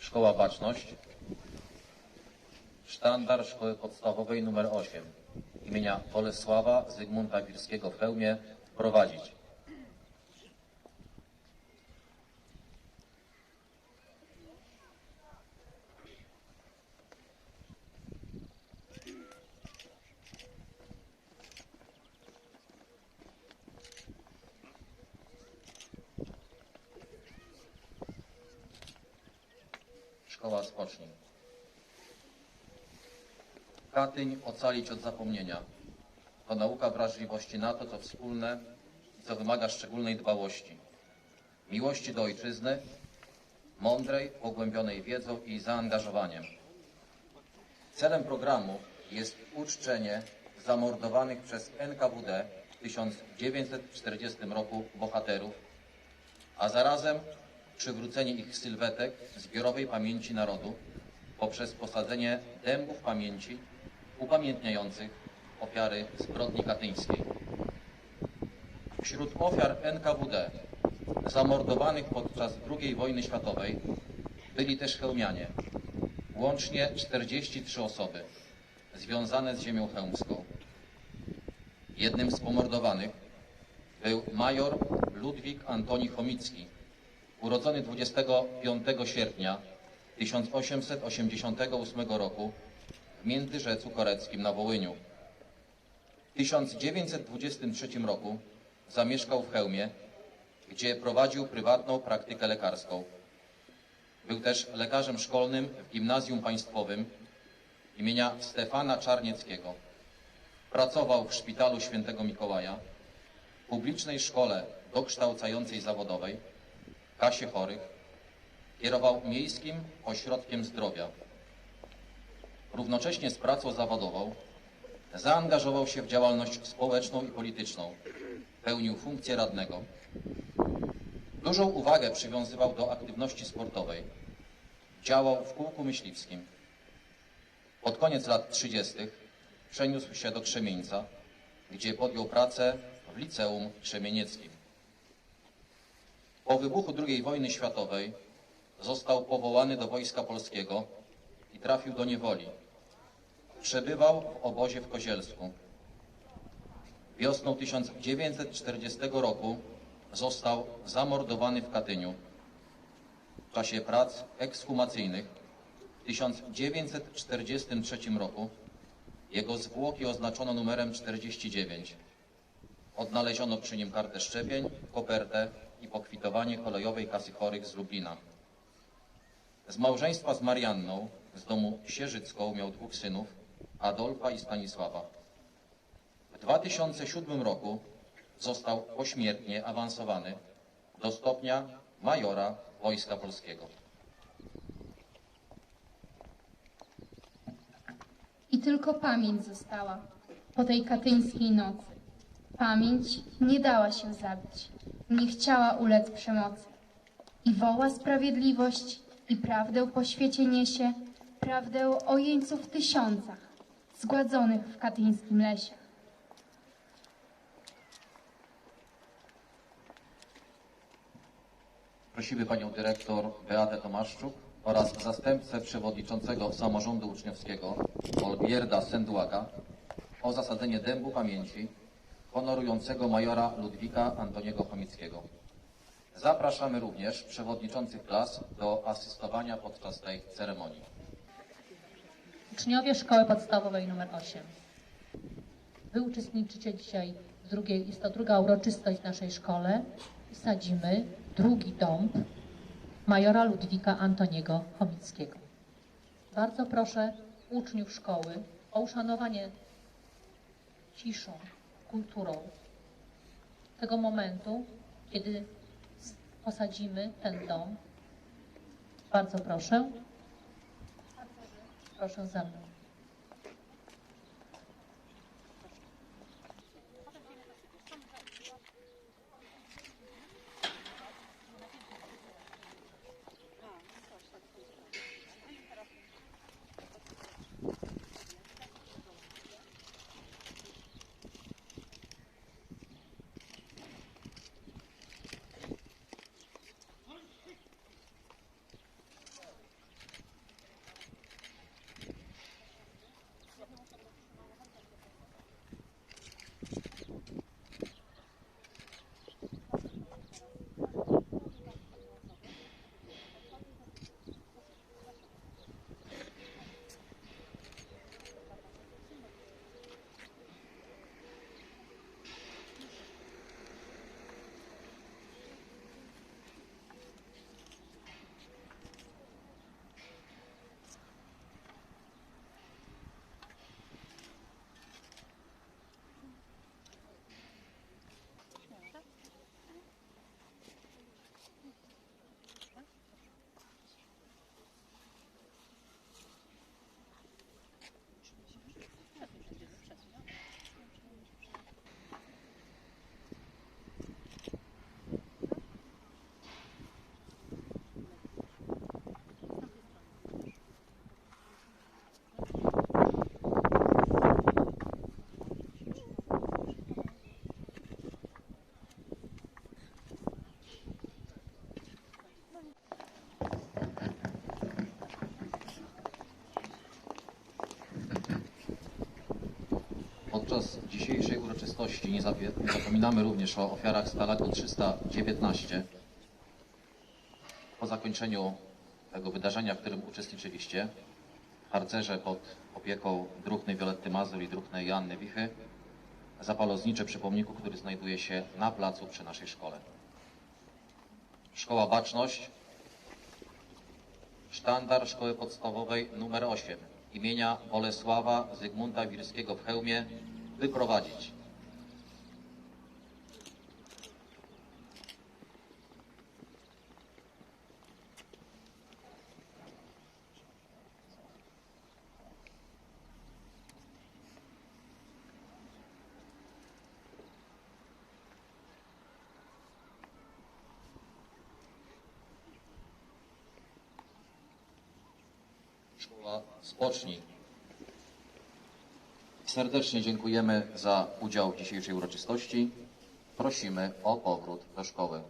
Szkoła Baczność. Sztandar Szkoły Podstawowej nr 8 imienia Bolesława Zygmunta Wirskiego w Chełmie prowadzić. Szkoła Spocznij. Katyń ocalić od zapomnienia. To nauka wrażliwości na to, co wspólne i co wymaga szczególnej dbałości. Miłości do ojczyzny, mądrej, pogłębionej wiedzą i zaangażowaniem. Celem programu jest uczczenie zamordowanych przez NKWD w 1940 roku bohaterów, a zarazem przywrócenie ich sylwetek zbiorowej pamięci narodu poprzez posadzenie dębów pamięci upamiętniających ofiary zbrodni katyńskiej. Wśród ofiar NKWD zamordowanych podczas II wojny światowej byli też Chełmianie. Łącznie 43 osoby związane z ziemią chełmską. Jednym z pomordowanych był major Ludwik Antoni Chomicki, urodzony 25 sierpnia 1888 roku w Międzyrzeczu Koreckim na Wołyniu. W 1923 roku zamieszkał w Chełmie, gdzie prowadził prywatną praktykę lekarską. Był też lekarzem szkolnym w Gimnazjum Państwowym imienia Stefana Czarnieckiego. Pracował w Szpitalu Świętego Mikołaja, publicznej szkole dokształcającej zawodowej, kasie chorych, kierował Miejskim Ośrodkiem Zdrowia. Równocześnie z pracą zawodową zaangażował się w działalność społeczną i polityczną. Pełnił funkcję radnego. Dużą uwagę przywiązywał do aktywności sportowej. Działał w kółku myśliwskim. Pod koniec lat 30. przeniósł się do Krzemieńca, gdzie podjął pracę w Liceum Krzemienieckim. Po wybuchu II wojny światowej został powołany do Wojska Polskiego i trafił do niewoli. Przebywał w obozie w Kozielsku. Wiosną 1940 roku został zamordowany w Katyniu. W czasie prac ekshumacyjnych w 1943 roku jego zwłoki oznaczono numerem 49. Odnaleziono przy nim kartę szczepień, kopertę i pokwitowanie kolejowej kasy chorych z Lublina. Z małżeństwa z Marianną z domu Sierzycką miał dwóch synów, Adolfa i Stanisława. W 2007 roku został pośmiertnie awansowany do stopnia majora Wojska Polskiego. I tylko pamięć została po tej katyńskiej nocy. Pamięć nie dała się zabić, nie chciała ulec przemocy. I woła sprawiedliwość i prawdę po świecie niesie, prawdę o jeńców tysiącach, zgładzonych w katyńskim lesie. Prosimy panią dyrektor Beatę Tomaszczuk oraz zastępcę przewodniczącego samorządu uczniowskiego Olgierda Sendłaga o zasadzenie dębu pamięci honorującego majora Ludwika Antoniego Chomickiego. Zapraszamy również przewodniczących klas do asystowania podczas tej ceremonii. Uczniowie Szkoły Podstawowej nr 8. Wy uczestniczycie dzisiaj w drugiej, jest to druga uroczystość w naszej szkole i sadzimy drugi dąb majora Ludwika Antoniego Chomickiego. Bardzo proszę uczniów szkoły o uszanowanie ciszą, kulturą tego momentu, kiedy posadzimy ten dom. Bardzo proszę. Proszę za mną. Podczas dzisiejszej uroczystości nie zapominamy również o ofiarach Stalagu 319. Po zakończeniu tego wydarzenia, w którym uczestniczyliście, harcerze pod opieką druhny Violetty Mazur i druhny Joanny Wichy zapalą znicze przy pomniku, który znajduje się na placu przy naszej szkole. Szkoła Baczność, sztandar Szkoły Podstawowej nr 8 imienia Bolesława Zygmunta Wirskiego w Chełmie wyprowadzić. Szkoła Spocznij. Serdecznie dziękujemy za udział w dzisiejszej uroczystości. Prosimy o powrót do szkoły.